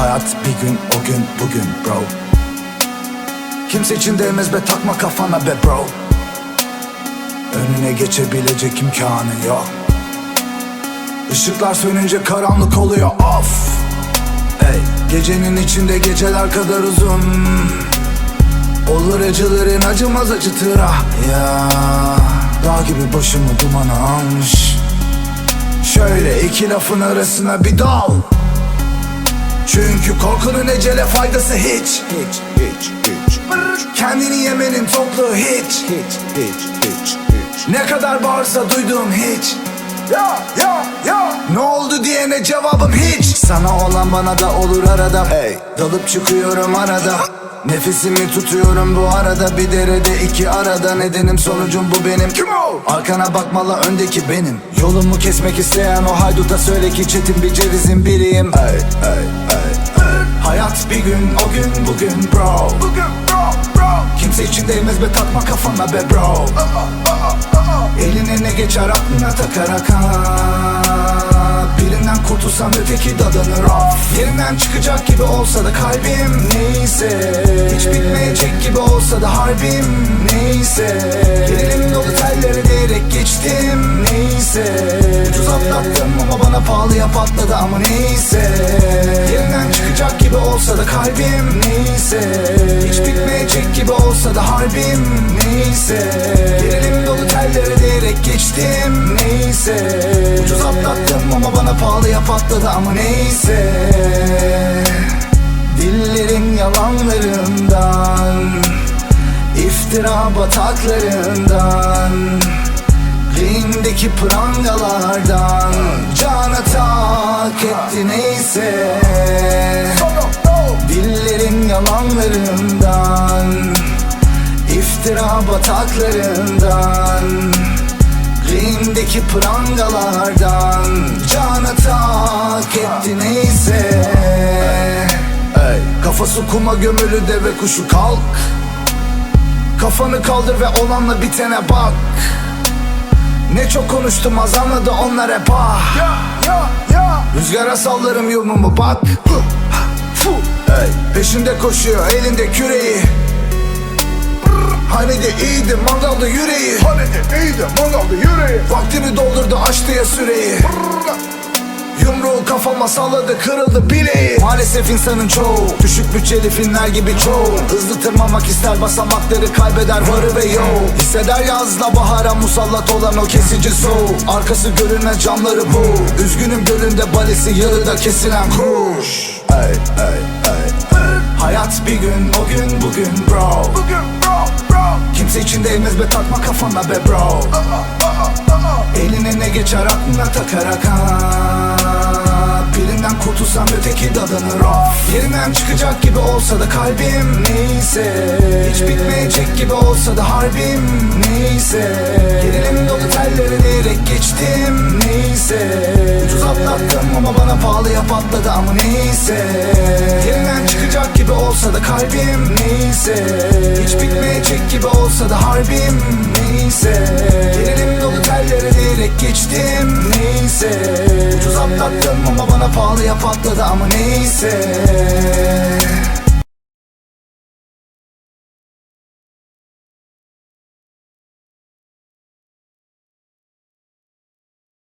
Hayat bir gün o gün bugün bro. Kimse için değmez be takma kafana be bro. Önüne geçebilecek imkanı yok. Işıklar sönünce karanlık oluyor of. Ey gecenin içinde geceler kadar uzun. Olur acıların acımaz acıtır ah ya Dağ gibi başımı dumana almış. Şöyle iki lafın arasına bir dal Çünkü korkunun ecele faydası hiç. Hiç hiç hiç. Kendini yemenin toplu hiç. Hiç hiç hiç hiç. Ne kadar bağırsa duyduğum hiç. Ya ya ya. Ne oldu diyene cevabım hiç. Sana olan bana da olur arada. Hey Dalıp çıkıyorum arada Nefesimi tutuyorum bu arada Bir derede iki arada. Nedenim sonucum bu benim. Kim o? Arkana bakmalı öndeki benim. Yolumu kesmek isteyen o hayduta söyle ki Çetin bir cevizin biriyim. Ey ey ey ey Hayat bir gün o gün bugün bro. Bugün bro bro. Kimse için değmez be takma kafana be bro. Eline ne geçer aklına takarak ha Birinden kurtulsam öteki dadanır of Yerinden çıkacak gibi olsa da kalbim Neyse. Hiç bitmeyecek gibi olsa da harbim Neyse. Gerilim dolu telleri diyerek geçtim Neyse. Ucuz atlattım ama bana pahalıya patladı ama neyse. Yerinden çıkacak gibi olsa da kalbim Neyse. Hiç bitmeyecek gibi olsa da harbim Neyse. Gerilim dolu telleri diyerek geçtim Neyse. Ucuz atlattım ama bana pahalıya patladı ama neyse. Dillerin yalanlarından iftira bataklarından Elindeki prangalardan Cana tak etti neyse. Dillerin yalanlarından iftira bataklarından Elindeki prangalardan Cana tak etti neyse. Ey, Kafası kuma gömülü deve kuşu kalk. Kafanı kaldır ve olanla bitene bak. Ne çok konuştum az anladı onlar hep ah Rüzgara sallarım yumumu bak. Peşinde koşuyor elinde küreği Hani de iyiydi mangalda yüreği. Hani de iyiydi mangalda yüreği. Vaktini doldurdu açtı ya süreyi. Yumruğu kafama salladı kırıldı bileği. Maalesef insanın çoğu Düşük bütçeli filmler gibi çoğu. Hızlı tırmanmak ister basamakları kaybeder varı ve yoğu. Hisseder yazla bahara musallat olan o kesici soğuk Arkası görünmez camları bu. Üzgünüm gölünde balesi yarıda kesilen kuş. Ey ey ey Hayat bir gün o gün bugün bro. Bugün Kimse için değmez be takma kafana be bro. Eline ne geçer aklına takarak ha. Birinden kurtulsam öteki dadanır of Yerinden çıkacak gibi olsa da kalbim Neyse. Hiç bitmeyecek gibi olsa da harbim Neyse. Gerilim dolu telleri diyerek geçtim Neyse. Ucuz atlattım ama bana pahalıya patladı ama neyse olsa da kalbim Neyse Hiç bitmeyecek gibi olsa da harbim Neyse Gerilim dolu telleri diyerek geçtim Neyse Ucuz atlattım ama bana pahalıya patladı ama neyse